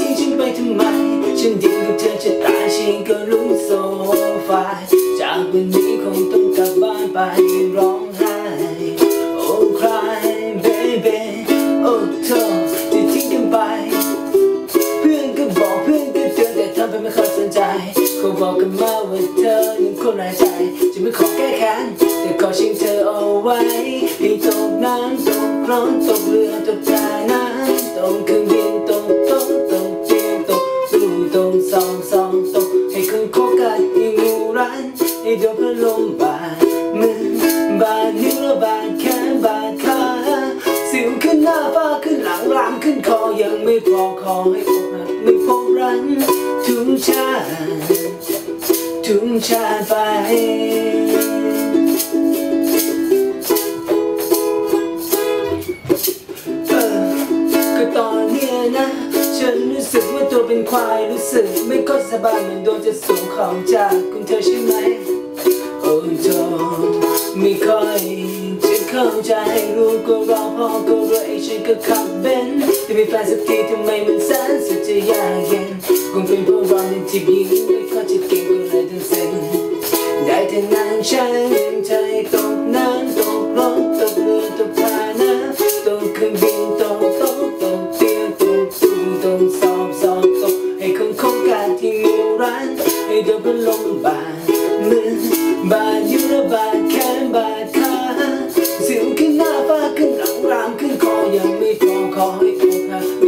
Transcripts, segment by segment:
ทิ้งฉันไปทำไม ฉันดีกับเธอจะตายฉันก็รู้โซฟาจากวันนี้คงต้องกลับบ้านไปร้องไห้ โอ้ใครเบบีโอที่ทิ้กันไป เพื่อนก็บอกเพื่อนก็เตือนแต่ทำเป็นไม่เข้าสนใจ เขาบอกกันมาว่าเธอยังคนหายใจ จะไม่ขอแก้แค้นแต่ขอชิงเธอเอาไว้ให้ตกน้ำตกร้อนตกเรือตกใจน้ำตกเครื่องบินตก นให้โดนพัดลมบาดมือบาดนิ้วและบาดแขนบาดขาสิวขึ้นหน้าฟ้าขึ้นหลังรามขึ้นคอยังไม่พอขอให้อกหักไม่พบรันทุกชาติทุกชาไปก็ตอนเนี้ยนะ ฉันรู้สึกว่าตัวเป็นควายรู้สึกไม่ค่อยสบายเหมือนโดนจะสูงของจากคุณเธอใช่ไหม ไม่ค่อยจะเข้าใจรู้ก็รอพอก็รู้ไอฉันก็ขับเบนซ์แต่มีแฟนสักทีทำไมมันแสนสุดจะยากเย็นคงเป็นเพราะเราในที่ยิงไม่ค่อยจะเก่งก็เลยทั้งสิ้นได้แต่นั่งฉันใจตกน้ำตกรถตกเรือตกพาน้ำตกเครื่องบินตกโต๊ะตกเตียงตกตู้ตกสอบสอบตกให้คนโครงการที่งูร้านให้โดนพัดลมบาด มือบาดยู่และบาดแขนบาดขาสิวขึ้นหน้าฟ้าขึ้นหลังรามขึ้นคอยังไม่พอขอให้อกหักไ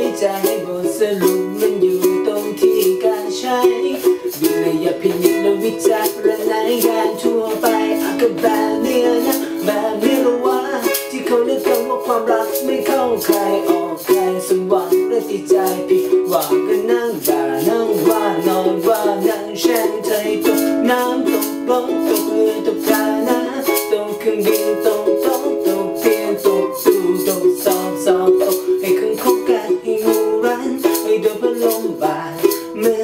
จะให้ใจบทสรุปมันอยู่ตรงที่การใช้วิทยาพินิจและวิจารณญาณทั่วไปอาก็แบบเนี้ยนะแบบนี้หรอวะที่เขาเรียกกันว่าความรักไม่เข้าใครออกใครสมหวังและติดใจ ลมบาดมือ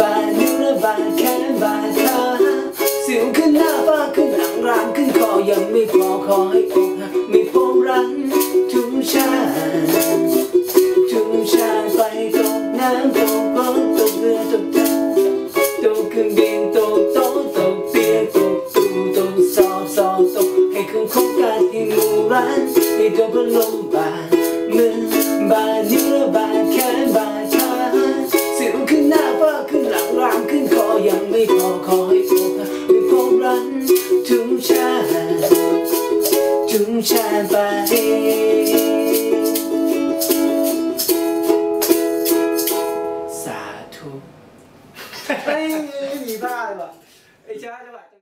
บาดนิ้วและบาดแขนบาดขาสิวขึ้นหน้าฟ้าขึ้นหลังรามขึ้นคอยังไม่พอขอให้อกหักไม่พบรันทุกชาทุกชาไปตกน้ำตกรถตกเรือตกเรือตกเครื่องบินตกโต๊ะตกเตียงตกตู้ตกสอบสอบตกให้คนคบกันให้งูรันให้โดนพัดลมบาดมื ไม่พอขอให้อกหักไม่พบรันถึงชาถึงชาไปสาธุ เฮ้ยมีบ้าเลยว่ะไอ้ชาจังหวะ